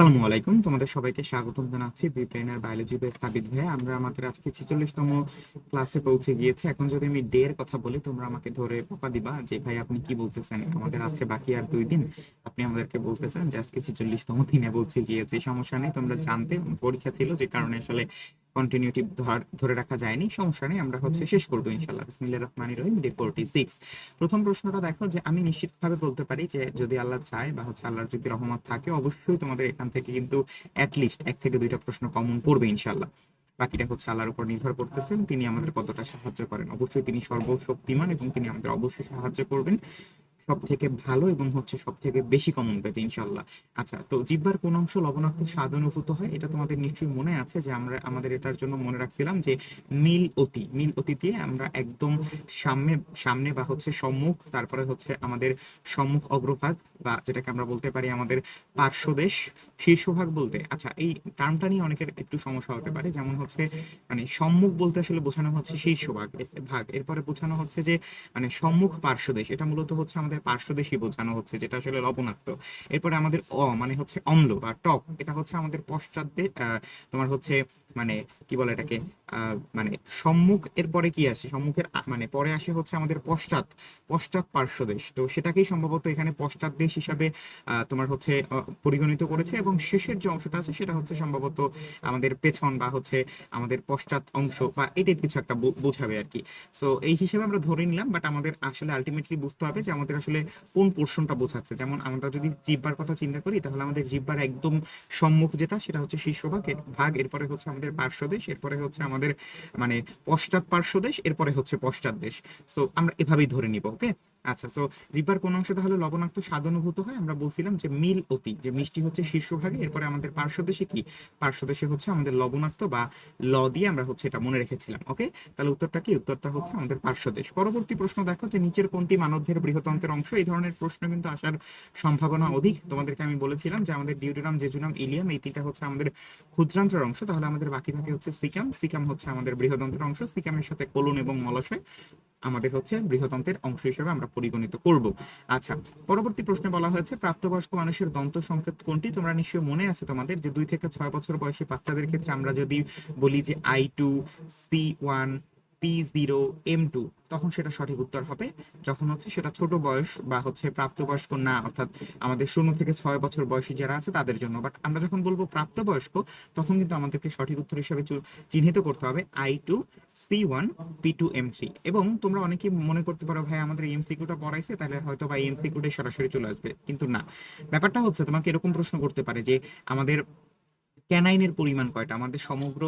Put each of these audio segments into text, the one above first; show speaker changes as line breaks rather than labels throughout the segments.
আসসালামু আলাইকুম। তোমাদের সবাইকে স্বাগতম জানাচ্ছি বিপ্রেনার বায়োলজি বেস সাবিত ভাই আমরা আমাদের আজকে ছেচল্লিশতম ক্লাসে পৌঁছে গিয়েছি। এখন যদি আমি ডে এর কথা বলি, তোমরা আমাকে ধরে পোকা দিবা যে, ভাই, আপনি কি বলতেছেন? আমাদের আছে বাকি আর দুই দিন। আপনি আমাদেরকে বলতেছেন যে, আজকে ছেচল্লিশতম দিনে পৌঁছে গিয়েছি। সমস্যা নেই, তোমরা জানতে, পরীক্ষা ছিল যে কারণে আসলে কন্টিনিউটি ধরে রাখা যায়নি, সমস্যা নেই, আমরা হচ্ছে শেষ করব ইনশাল্লাহ বিসমিল্লাহির রহমানির রহিম ডে ফোরটি সিক্স প্রথম প্রশ্নটা দেখো যে, আমি নিশ্চিতভাবে বলতে পারি যে, যদি আল্লাহ চায় বা হচ্ছে আল্লাহর যদি রহমত থাকে, অবশ্যই তোমাদের এখান থেকে কিন্তু অ্যাটলিস্ট এক থেকে দুইটা প্রশ্ন কমন পড়বে ইনশাল্লাহ বাকিটা হচ্ছে আল্লাহর উপর নির্ভর করতেছেন, তিনি আমাদের কতটা সাহায্য করেন। অবশ্যই তিনি সর্বশক্তিমান এবং তিনি আমাদের অবশ্যই সাহায্য করবেন। সব থেকে ভালো এবং হচ্ছে সব থেকে বেশি কমন পেতে ইনশাল্লাহ আচ্ছা তো জিব্বার কোন অংশ লবণাক্ত স্বাদ অনুভূত হয়? এটা তোমাদের নিশ্চয়ই মনে আছে যে আমরা, আমাদের এটার জন্য মনে রাখছিলাম যে মিল অতি মিল অতি দিয়ে আমরা একদম সামনে সামনে বা হচ্ছে সম্মুখ, তারপরে হচ্ছে আমাদের সম্মুখ অগ্রভাগ বা যেটাকে আমরা বলতে পারি আমাদের পার্শ্বদেশ, শীর্ষভাগ বলতে আচ্ছা এই টার্মটা নিয়ে অনেকের একটু সমস্যা হতে পারে। যেমন হচ্ছে মানে সম্মুখ বলতে আসলে বোঝানো হচ্ছে শীর্ষভাগ ভাগ। এরপরে বোঝানো হচ্ছে যে মানে সম্মুখ পার্শ্বদেশ, এটা মূলত হচ্ছে আমাদের পার্শ্বদেশী বোঝানো হচ্ছে, যেটা আসলে লবণাক্ত। এরপরে আমাদের অ মানে হচ্ছে অম্ল বা টক, এটা হচ্ছে আমাদের পশ্চাতে তোমার হচ্ছে মানে কি বলে এটাকে মানে সম্মুখ এর পরে কি আসে? সম্মুখের মানে পরে আসে হচ্ছে আমাদের পশ্চাৎ পশ্চাৎ পার্শ্বদেশ। তো সেটাকেই সম্ভবত এখানে পশ্চাৎ দেশ হিসাবে তোমার হচ্ছে পরিগণিত করেছে এবং শেষের যে অংশটা আছে সেটা হচ্ছে সম্ভবত আমাদের পেছন বা হচ্ছে আমাদের পশ্চাৎ অংশ বা এটার কিছু একটা বোঝাবে আর কি। সো এই হিসেবে আমরা ধরে নিলাম বাট আমাদের আসলে আলটিমেটলি বুঝতে হবে যে আমাদের আসলে কোন পোর্শনটা বোঝাচ্ছে। যেমন আমরা যদি জিব্বার কথা চিন্তা করি, তাহলে আমাদের জিব্বার একদম সম্মুখ যেটা, সেটা হচ্ছে শীর্ষভাগ ভাগ, এরপরে হচ্ছে আমাদের পার্শ্বদেশ এরপরে হচ্ছে আমাদের মানে পশ্চাৎ পার্শ্বদেশ এরপরে হচ্ছে পশ্চাৎ দেশ। সো আমরা এভাবেই ধরে নিব ওকে আচ্ছা সো জিব্বার কোন অংশে তাহলে লবণাক্ত স্বাদ অনুভূত হয়? আমরা বলছিলাম যে মিল অতি, যে মিষ্টি হচ্ছে শীর্ষভাগে, এরপরে আমাদের পার্শ্বদেশে কি? পার্শ্বদেশে হচ্ছে আমাদের লবণাক্ত বা ল দিয়ে আমরা হচ্ছে এটা মনে রেখেছিলাম ওকে তাহলে উত্তরটা কি? উত্তরটা হচ্ছে আমাদের পার্শ্বদেশ। পরবর্তী প্রশ্ন দেখো যে নিচের কোনটি মানবদের বৃহতন্ত্রের অংশ? এই ধরনের প্রশ্ন কিন্তু আসার সম্ভাবনা অধিক। তোমাদেরকে আমি বলেছিলাম যে আমাদের ডিউটেরাম জেজুনাম ইলিয়াম, এই তিনটা হচ্ছে আমাদের ক্ষুদ্রান্ত্রের অংশ। তাহলে আমাদের বাকি থাকে হচ্ছে সিকাম। সিকাম হচ্ছে আমাদের বৃহতন্ত্রের অংশ। সিকামের সাথে কোলন এবং মলাশয়। আমাদের হচ্ছে বৃহতন্ত্রের অংশ হিসেবে আমরা পরিগণিত করব। আচ্ছা পরবর্তী প্রশ্নে বলা হয়েছে, প্রাপ্তবয়স্ক মানুষের দন্ত সংকেত কোনটি? তোমরা নিশ্চয়ই মনে আছে তোমাদের যে দুই থেকে ছয় বছর বয়সী বাচ্চাদের ক্ষেত্রে আমরা যদি বলি যে I two C one P zero M two তখন সেটা সঠিক উত্তর হবে। যখন হচ্ছে সেটা ছোট বয়স বা হচ্ছে প্রাপ্তবয়স্ক না, অর্থাৎ আমাদের শূন্য থেকে ছয় বছর বয়সী যারা আছে তাদের জন্য। বাট আমরা যখন বলব প্রাপ্তবয়স্ক, তখন কিন্তু আমাদেরকে সঠিক উত্তর হিসেবে চিহ্নিত করতে হবে I two C one P two M three এবং তোমরা অনেকে মনে করতে পারো, ভাই, আমাদের এমসিকিউটা পড়াইছে, তাহলে হয়তো বা এমসিকিউটাই সরাসরি চলে আসবে। কিন্তু না। ব্যাপারটা হচ্ছে তোমাকে এরকম প্রশ্ন করতে পারে যে আমাদের ক্যানাইনের পরিমাণ কয়টা? আমাদের সমগ্র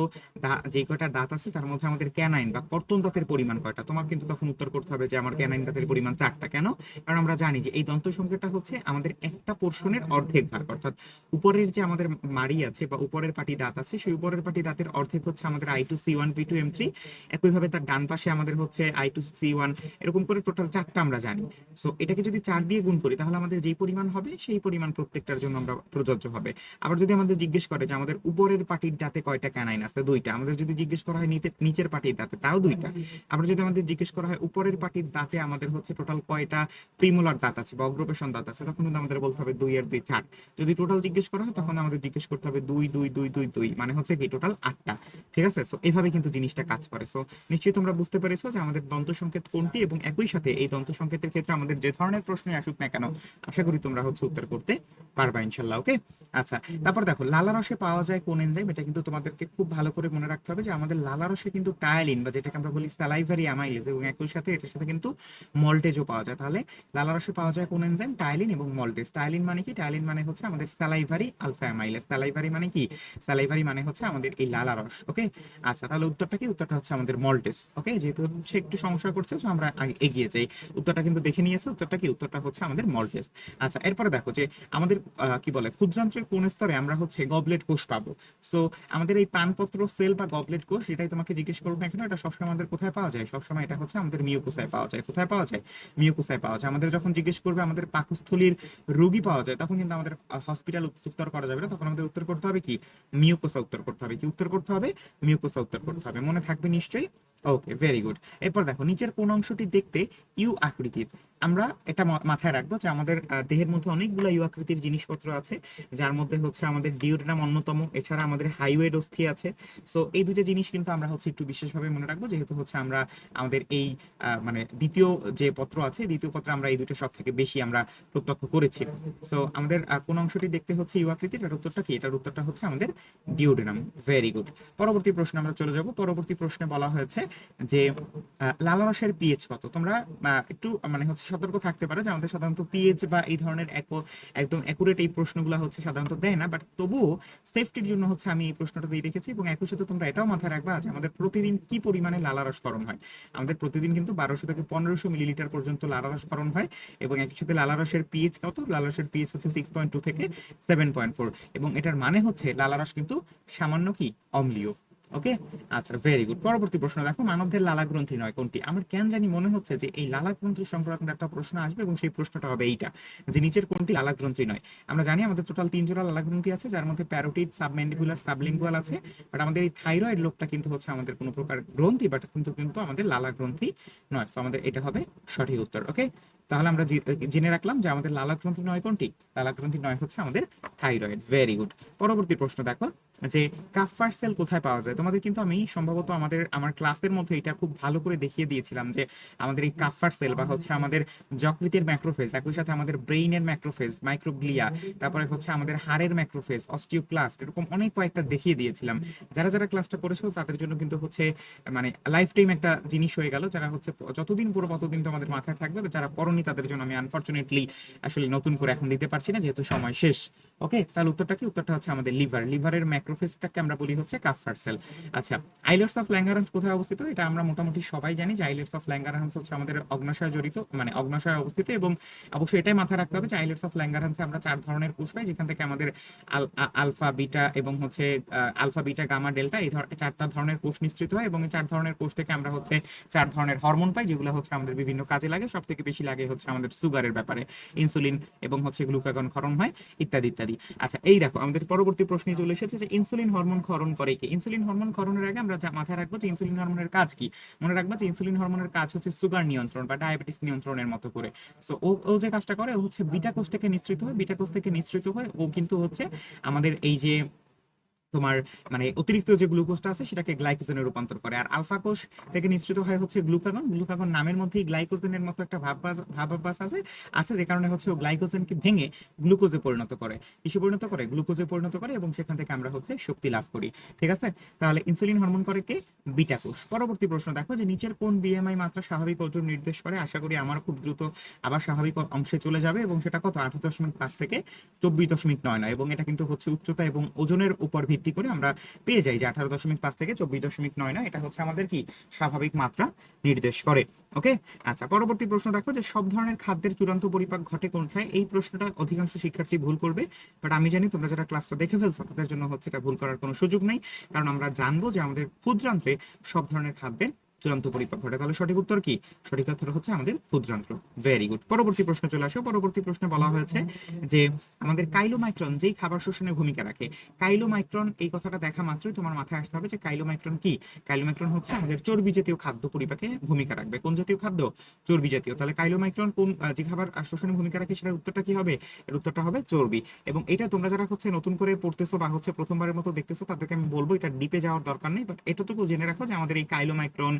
যে কয়টা দাঁত আছে, তার মধ্যে আমাদের ক্যানাইন বা কর্তন দাঁতের পরিমাণ কয়টা? তোমার কিন্তু তখন উত্তর করতে হবে যে আমার ক্যানাইন দাঁতের পরিমাণ চারটা কেন? কারণ আমরা জানি যে এই দন্ত সংখ্যাটা হচ্ছে আমাদের একটা পোর্শনের অর্ধেক ভাগ। অর্থাৎ উপরের যে আমাদের মাড়ি আছে বা উপরের পাটি দাঁত আছে, সেই উপরের পাটি দাঁতের অর্ধেক হচ্ছে আমাদের I two C one P two M three একইভাবে তার ডান পাশে আমাদের হচ্ছে আই টু সি ওয়ান এরকম করে টোটাল চারটা আমরা জানি। সো এটাকে যদি চার দিয়ে গুণ করি, তাহলে আমাদের যেই পরিমাণ হবে, সেই পরিমাণ প্রত্যেকটার জন্য আমরা প্রযোজ্য হবে। আবার যদি আমাদের জিজ্ঞেস করে যে আমাদের আমাদের উপরের পাটির দাঁতে কয়টা ক্যানাইন আছে? দুইটা। আমাদের যদি জিজ্ঞেস করা হয় নিচের পাটির দাঁতে তাও দুইটা। আবার যদি আমাদের জিজ্ঞেস করা হয় উপরের পাটির দাঁতে আমাদের হচ্ছে টোটাল কয়টা প্রিমোলার দাঁত আছে বা অগ্রপেশন দাঁত আছে তখন কিন্তু আমাদের বলতে হবে দুই আর দুই চার। যদি টোটাল জিজ্ঞেস করা হয় তখন আমাদের জিজ্ঞেস করতে হবে দুই দুই দুই দুই দুই। মানে হচ্ছে কি টোটাল আটটা। ঠিক আছে? সো এভাবে কিন্তু জিনিসটা কাজ করে। সো নিশ্চয়ই তোমরা বুঝতে পেরেছ যে আমাদের দন্ত সংকেত কোনটি এবং একই সাথে এই দন্ত সংকেতের ক্ষেত্রে আমাদের যে ধরনের প্রশ্নই আসুক না কেন আশা করি তোমরা হচ্ছে উত্তর করতে পারবা ইনশাল্লাহ ওকে আচ্ছা তারপর দেখো, লালা রসে পাওয়া যায় কোন এনজাইম এটা কিন্তু তোমাদেরকে খুব ভালো করে মনে রাখতে হবে যে আমাদের লালা রসে কিন্তু টায়ালিন বা যেটাকে আমরা বলি স্যালাইভারি অ্যামাইলেজ এবং একই সাথে এটার সাথে কিন্তু মল্টেজও পাওয়া যায়। তাহলে লালা রসে পাওয়া যায় কোন এনজাইম টায়ালিন এবং মল্টেজ টায়ালিন মানে কি? টায়ালিন মানে হচ্ছে আমাদের স্যালাইভারি আলফা অ্যামাইলেজ স্যালাইভারি মানে কি? স্যালাইভারি মানে হচ্ছে আমাদের এই লালা রস ওকে আচ্ছা তাহলে উত্তরটা কি? উত্তরটা হচ্ছে আমাদের মল্টেজ ওকে যেহেতু হচ্ছে একটু সমস্যা করছে তো আমরা এগিয়ে যাই। উত্তরটা কিন্তু দেখে নিয়েছে, উত্তরটা কি? উত্তরটা হচ্ছে আমাদের মল্টেজ আচ্ছা এরপরে দেখো যে আমাদের কি বলে ক্ষুদ্রান্ত্রের কোন স্তরে আমরা হচ্ছে গবলেট কোষ পাবো। সো আমাদের এই পানপত্র সেল বা গবলেট কোষ যেটাই তোমাকে জিজ্ঞেস করব না কেন এটা সবসময় আমাদের কোথায় পাওয়া যায়? সবসময় এটা হচ্ছে আমাদের মিউকোসায় পাওয়া যায়। কোথায় পাওয়া যায়? মিউকোসায় পাওয়া যায়। আমাদের যখন জিজ্ঞেস করবে আমাদের পাকস্থলীর রোগী পাওয়া যায়, তখন কিন্তু আমাদের হসপিটাল উত্তর করা যাবে না। তখন আমাদের উত্তর করতে হবে কি? মিউকোসা উত্তর করতে হবে। কি উত্তর করতে হবে? মিউকোসা উত্তর করতে হবে। মনে থাকবে নিশ্চয়ই? ওকে ভেরি গুড এরপর দেখো, নিচের কোন অংশটি দেখতে ইউ আকৃতির। আমরা এটা মাথায় রাখব যে আমাদের দেহের মধ্যে অনেকগুলো ইউ আকৃতির জিনিসপত্র আছে, যার মধ্যে হচ্ছে আমাদের ডিওড্রাম অন্যতম, এছাড়া আমাদের হাইওয়েড অস্থি আছে। সো এই দুটো জিনিস কিন্তু আমরা হচ্ছে একটু বিশেষভাবে মনে রাখব, যেহেতু হচ্ছে আমরা, আমাদের এই মানে দ্বিতীয় যে পত্র আছে, দ্বিতীয় পত্র আমরা এই দুটো সব থেকে বেশি আমরা প্রত্যক্ষ করেছি। সো আমাদের কোন অংশটি দেখতে হচ্ছে ইউ আকৃতির, এটার উত্তরটা কি? এটার উত্তরটা হচ্ছে আমাদের ডিওড্রাম। ভেরি গুড পরবর্তী প্রশ্নে আমরা চলে যাব। পরবর্তী প্রশ্নে বলা হয়েছে যে লালারসের পিএইচ কত? তোমরা একটু মানে হচ্ছে সতর্ক থাকতে পারো যে আমাদের সাধারণত পিএইচ বা এই ধরনের এক- একদম অ্যাকুরেট এই প্রশ্নগুলো হচ্ছে সাধারণত দেয় না বাট তবুও সেফটির জন্য হচ্ছে আমি এই প্রশ্নটা দিয়ে রেখেছি এবং একই সাথে তোমরা এটাও মাথায় রাখবা যে আমাদের প্রতিদিন কি পরিমাণে লালারস করণ হয়। আমাদের প্রতিদিন কিন্তু বারোশো থেকে পনেরোশো মিলিলিটার পর্যন্ত লালারস করণ হয় এবং একই সাথে লালারসের পিএইচ কত? লালারসের পিএইচ হচ্ছে সিক্স পয়েন্ট টু থেকে সেভেন পয়েন্ট ফোর এবং এটার মানে হচ্ছে লালারস কিন্তু সামান্য কি? অম্লীয়। ওকে? আচ্ছা ভেরি গুড পরবর্তী প্রশ্ন দেখো, মানবদের লালা গ্রন্থি নয় কোনটি? আমার কেন জানি মনে হচ্ছে যে এই লালা গ্রন্থি সংক্রান্ত একটা প্রশ্ন আসবে এবং সেই প্রশ্নটা হবে এইটা, যে নিচের কোনটি লালা গ্রন্থি নয়? আমরা জানি আমাদের টোটাল তিন জোড়া লালা গ্রন্থি আছে, যার মধ্যে প্যারোটিড সাবমেন্ডিকুলার সাবলিঙ্গুয়াল আছে বাট আমাদের এই থাইরয়েড লোকটা কিন্তু হচ্ছে আমাদের কোনো প্রকার গ্রন্থি বাট কিন্তু কিন্তু আমাদের লালা গ্রন্থি নয়। তো আমাদের এটা হবে সঠিক উত্তর ওকে তাহলে আমরা জেনে রাখলাম যে আমাদের লালা গ্রন্থি নয় কোনটি? লালা গ্রন্থি নয় হচ্ছে আমাদের থাইরয়েড। ভেরি গুড পরবর্তী প্রশ্ন দেখো, যে কাফার সেল কোথায় পাওয়া যায়? তোমাদের কিন্তু আমি সম্ভবত আমাদের, আমার ক্লাসের মধ্যে এটা খুব ভালো করে দেখিয়ে দিয়েছিলাম যে আমাদের এই কাফার সেল বা হচ্ছে আমাদের যকৃতের ম্যাক্রোফেজ, একই সাথে আমাদের ব্রেইনের ম্যাক্রোফেজ, মাইক্রোগ্লিয়া, তারপরে হচ্ছে আমাদের হাড়ের ম্যাক্রোফেজ অস্টিওক্লাস্ট এরকম অনেক কয়েকটা দেখিয়ে দিয়েছিলাম। যারা যারা ক্লাসটা করেছ তাদের জন্য কিন্তু হচ্ছে মানে লাইফ টাইম একটা জিনিস হয়ে গেল। যারা হচ্ছে যতদিন পুরো ততদিন তোমাদের মাথায় থাকবে, যারা পড়নি তাদের জন্য আমি আনফরচুনেটলি আসলে নতুন করে এখন দিতে পারছি না, যেহেতু সময় শেষ। ওকে তাহলে উত্তরটা কি? উত্তরটা হচ্ছে আমাদের লিভার লিভারের ম্যাক্রোফেজটাকে আমরা বলি হচ্ছে কাফার সেল আচ্ছা আইলেটস অফ ল্যাঙ্গারান্স কোথায় অবস্থিত? এটা আমরা মোটামুটি সবাই জানি যে আইলেটস অফ ল্যাঙ্গারান্স হচ্ছে আমাদের অগ্নাশয় জড়িত মানে অগ্নাশয় অবস্থিত এবং অবশ্যই এটাই মাথায় রাখতে হবে যে আইলেটস অফ ল্যাঙ্গারান্সে আমরা চার ধরনের কোষ পাই, যেখান থেকে আমাদের আলফা বিটা এবং হচ্ছে আলফা বিটা গামা ডেল্টা এই ধর, চারটা ধরনের কোষ নিশ্চিত হয় এবং এই চার ধরনের কোষ থেকে আমরা হচ্ছে চার ধরনের হরমোন পাই, যেগুলো হচ্ছে আমাদের বিভিন্ন কাজে লাগে সব থেকে বেশি লাগে হচ্ছে আমাদের সুগারের ব্যাপারে ইনসুলিন এবং হচ্ছে গ্লুকাগন ক্ষরণ হয়, ইত্যাদি ইত্যাদি। আচ্ছা এই দেখো, আমাদের পরবর্তী প্রশ্নে চলে এসেছে যে ইনসুলিন হরমোন ক্ষরণ করে কি? ইনসুলিন হরমোন ক্ষরণের আগে আমরা মাথায় রাখব যে ইনসুলিন হরমোনের কাজ কি? মনে রাখব যে ইনসুলিন হরমোনের কাজ হচ্ছে সুগার নিয়ন্ত্রণ বা ডায়াবেটিস নিয়ন্ত্রণের মতো করে। সো ও যে কাজটা করে, ও হচ্ছে বিটা কোষ থেকে নিঃসৃত হয় বিটা কোষ থেকে নিঃসৃত হয়, ও কিন্তু হচ্ছে আমাদের এই যে তোমার মানে অতিরিক্ত যে গ্লুকোজটা আছে, সেটাকে গ্লাইকোজেনে রূপান্তর করে। আর আলফা কোষ থেকে নিঃসৃত হয় হচ্ছে গ্লুকাগন গ্লুকাগন নামের মধ্যেই গ্লাইকোজেনের মতো একটা ভাববাস ভাবাভাস আছে আছে যে কারণে হচ্ছে গ্লাইকোজেনকে ভেঙে গ্লুকোজে পরিণত করে। কিসে পরিণত করে? গ্লুকোজে পরিণত করে এবং সেখান থেকে আমরা হচ্ছে শক্তি লাভ করি। ঠিক আছে? তাহলে ইনসুলিন হরমোন করে কে? বিটা কোষ। পরবর্তী প্রশ্ন, দেখো যে নিচের কোন বিএমআই মাত্রা স্বাভাবিক ওজন নির্দেশ করে? আশা করি আমার খুব দ্রুত আবার স্বাভাবিক অংশে চলে যাবে এবং সেটা কত? আঠারো দশমিক পাঁচ থেকে চব্বিশ দশমিক নয় নয় এবং এটা কিন্তু হচ্ছে উচ্চতা এবং ওজনের উপর ভিত্তি করে আমরা পেয়ে যাই যে আঠারো দশমিক পাঁচ থেকে চব্বিশ দশমিক নয় নয়। এটা হচ্ছে আমাদের কি? স্বাভাবিক মাত্রা নির্দেশ করে। ওকে? আচ্ছা পরবর্তী প্রশ্ন দেখো যে সব ধরনের খাদ্যের চূড়ান্ত পরিপাক ঘটে কোনথায় এই প্রশ্নটা অধিকাংশ শিক্ষার্থী ভুল করবে বাট আমি জানি তোমরা যারা ক্লাসটা দেখে ফেলছো, তাদের জন্য হচ্ছে এটা ভুল করার কোনো সুযোগ নেই, কারণ আমরা জানব যে আমাদের ক্ষুদ্রান্তে সব ধরনের খাদ্যের চূড়ান্ত পরিপাক ঘটে তাহলে সঠিক উত্তর কি? সঠিক উত্তর হচ্ছে আমাদের ক্ষুদ্রান্ত্র। ভেরি গুড পরবর্তী প্রশ্ন চলে আসো। পরবর্তী প্রশ্নে বলা হয়েছে যে আমাদের কাইলোমাইক্রন যেই খাবার শোষণে ভূমিকা রাখে কাইলোমাইক্রন এই কথাটা দেখা মাত্রই তোমার মাথায় আসতে হবে যে কাইলোমাইক্রন কি? কাইলোমাইক্রন হচ্ছে আমাদের চর্বি জাতীয় খাদ্য পরিপাকে ভূমিকা রাখবে। কোন জাতীয় খাদ্য? চর্বি জাতীয়। তাহলে কাইলোমাইক্রন কোন যে খাবার আহ, শোষণে ভূমিকা রাখে সেটার উত্তরটা কি হবে? এর উত্তরটা হবে চর্বি। এবং এটা তোমরা যারা হচ্ছে নতুন করে পড়তেছো বা হচ্ছে প্রথমবারের মতো দেখতেছো তাদেরকে আমি বলব এটা ডিপে যাওয়ার দরকার নেই। বাট এতটুকু জেনে রাখো যে আমাদের এই কাইলোমাইক্রন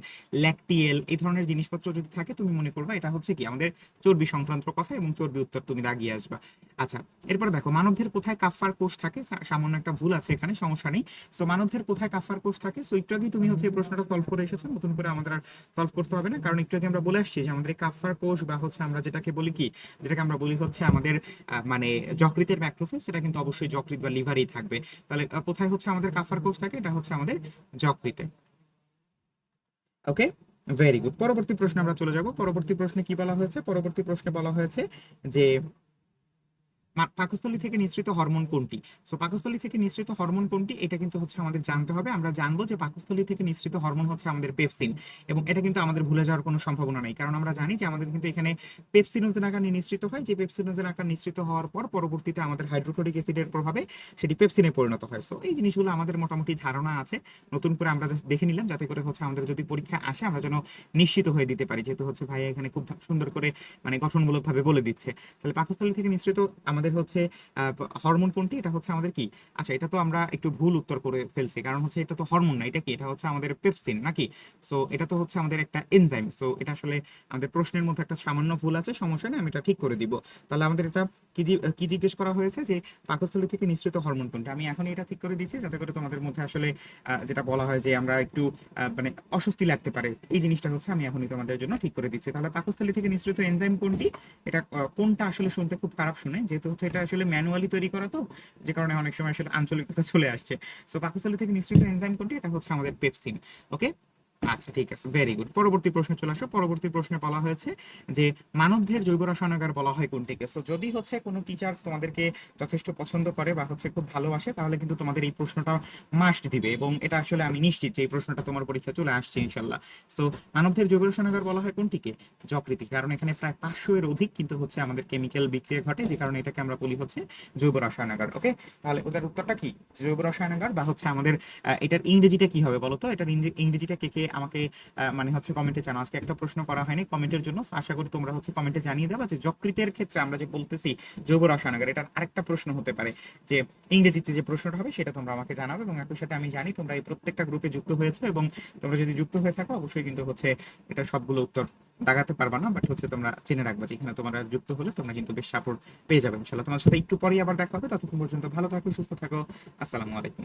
ল্যাকটিএল এই ধরনের জিনিসপত্র যদি থাকে, তুমি মনে করবা এটা হচ্ছে কি? আমাদের চর্বি সংক্রান্ত কথা এবং চর্বি উত্তর তুমি দাগিয়ে আসবা। আচ্ছা এরপরে দেখো, মানবদের কোথায় কাফার কোষ থাকে? সামান্য একটা ভুল আছে এখানে, সমস্যা নেই। সো মানবদের কোথায় কাফার কোষ থাকে? সো একটু আগেই তুমি হচ্ছে এই প্রশ্নটা সলভ করে এসেছ, নতুন করে আমাদের আর সলভ করতে হবে না। কারণ একটু আগে আমরা বলে আসছি যে আমাদের কাফার কোষ বা হচ্ছে আমরা যেটাকে বলি কি? যেটাকে আমরা বলি হচ্ছে আমাদের মানে যকৃতের ম্যাক্রোফেজ, সেটা কিন্তু অবশ্যই যকৃত বা লিভারেই থাকবে। তাহলে কোথায় হচ্ছে আমাদের কাফার কোষ থাকে? এটা হচ্ছে আমাদের যকৃতে। ওকে ভেরি গুড পরবর্তী প্রশ্নে আমরা চলে যাব। পরবর্তী প্রশ্নে কি বলা হয়েছে? পরবর্তী প্রশ্নে বলা হয়েছে যে পাকস্থলী থেকে নিঃসৃত হরমোন কোনটি? সো পাকস্থলী থেকে নিঃসৃত হরমোন কোনটি? এটা কিন্তু হচ্ছে আমাদের জানতে হবে। আমরা জানব যে পাকস্থলী থেকে নিঃসৃত হরমোন হচ্ছে আমাদের পেপসিন। এবং এটা কিন্তু আমাদের ভুলে যাওয়ার কোনো সম্ভাবনা নেই। কারণ আমরা জানি যে আমাদের কিন্তু এখানে পেপসিনোজেন আকার নিঃসৃত হয়। যে পেপসিনোজেন আকার নিঃসৃত হওয়ার পর পরবর্তীতে আমাদের হাইড্রোক্লোরিক অ্যাসিডের প্রভাবে সেটি পেপসিনে পরিণত হয়। সো এই জিনিসগুলো আমাদের মোটামুটি ধারণা আছে। নতুন করে আমরা just দেখে নিলাম, যাতে করে হচ্ছে আমাদের যদি পরীক্ষা আসে, আমরা যেন নিশ্চিত হয়ে দিতে পারি। যেহেতু হচ্ছে ভাইয়া এখানে খুব সুন্দর করে মানে গঠনমূলক ভাবে বলে দিচ্ছে। তাহলে পাকস্থলী থেকে নিঃসৃত আমাদের হচ্ছে হরমোন কোনটি? এটা হচ্ছে আমাদের কি? আচ্ছা এটা তো আমরা একটু ভুল উত্তর করে ফেলছি। কারণ হচ্ছে এটা তো হরমোন না, এটা কি? এটা হচ্ছে আমাদের পেপসিন নাকি? সো এটা তো হচ্ছে আমাদের একটা এনজাইম সো এটা আসলে আমাদের প্রশ্নের মধ্যে একটা সামান্য ভুল আছে, সমস্যা নেই, আমি এটা ঠিক করে দিব। তাহলে আমাদের এটা কি জিজ্ঞেস করা হয়েছে যে পাকস্থলী থেকে নিঃসৃত হরমোন কোনটা? আমি এখন এটা ঠিক করে দিচ্ছি, যাতে করে তোমাদের মধ্যে আসলে যেটা বলা হয় যে আমরা একটু মানে অস্বস্তি লাগতে পারে। এই জিনিসটা হচ্ছে আমি এখনই তোমাদের জন্য ঠিক করে দিচ্ছি। তাহলে পাকস্থলী থেকে নিঃসৃত এনজাইম কোনটি? এটা কোনটা আসলে শুনতে খুব খারাপ শুনে যেহেতু হচ্ছে এটা আসলে ম্যানুয়ালি তৈরি করা তো, যে কারণে অনেক সময় আসলে আঞ্চলিকতা চলে আসছে। সো পাকস্থলী থেকে নিঃসৃত এনজাইম কোনটি? এটা হচ্ছে আমাদের পেপসিন ওকে আচ্ছা ঠিক আছে ভেরি গুড পরবর্তী প্রশ্নে চলে আসো। পরবর্তী প্রশ্নে বলা হয়েছে যে মানবদেহের জৈব রসায়নাগার বলা হয় কোনটিকে? সো যদি হচ্ছে কোনো টিচার তোমাদেরকে যথেষ্ট পছন্দ করে বা হচ্ছে খুব ভালোবাসে, তাহলে কিন্তু তোমাদের এই প্রশ্নটা মাস্ট দিবে এবং এটা আসলে আমি নিশ্চিত যে, এই প্রশ্নটা তোমার পরীক্ষা চলে আসছে, ইনশাল্লাহ। সো মানবদের জৈব রসায়নাগার বলা হয় কোনটিকে? যকৃতি, কারণ এখানে প্রায় পাঁচশো এর অধিক কিন্তু হচ্ছে আমাদের কেমিক্যাল বিক্রিয়া ঘটে, যে কারণে এটাকে আমরা বলি হচ্ছে জৈব রসায়নাগার ওকে তাহলে ওদের উত্তরটা কি? জৈব রসায়নাগার বা হচ্ছে আমাদের এটার ইংরেজিটা কি হবে বলো তো? এটার ইংরে- ইংরেজিটা কে কে আমাকে মানে হচ্ছে কমেন্টে জানো আজকে একটা প্রশ্ন করা হয়নি। কমেন্টের জন্য আশা করি তোমরা হচ্ছে কমেন্টে জানিয়ে দেবা যে যকৃতের ক্ষেত্রে আমরা যে বলতেছি জৈব রসায়নাগার, এটার আরেকটা প্রশ্ন হতে পারে যে ইংরেজিতে যে প্রশ্নটা হবে সেটা তোমরা আমাকে জানাবে এবং একই সাথে আমি জানি তোমরা এই প্রত্যেকটা গ্রুপে যুক্ত হয়েছো এবং তোমরা যদি যুক্ত হয়ে থাকো অবশ্যই কিন্তু হচ্ছে এটা সবগুলো উত্তর দাগাতে পারবা না বাট হচ্ছে তোমরা জেনে রাখবা যেখানে তোমরা যুক্ত হলে তোমরা কিন্তু বেশ সাপোর্ট পেয়ে যাবে ইনশাল্লাহ তোমার সাথে একটু পরেই আবার দেখা হবে। ততক্ষণ পর্যন্ত ভালো থাকো, সুস্থ থাকো। আসসালামু আলাইকুম।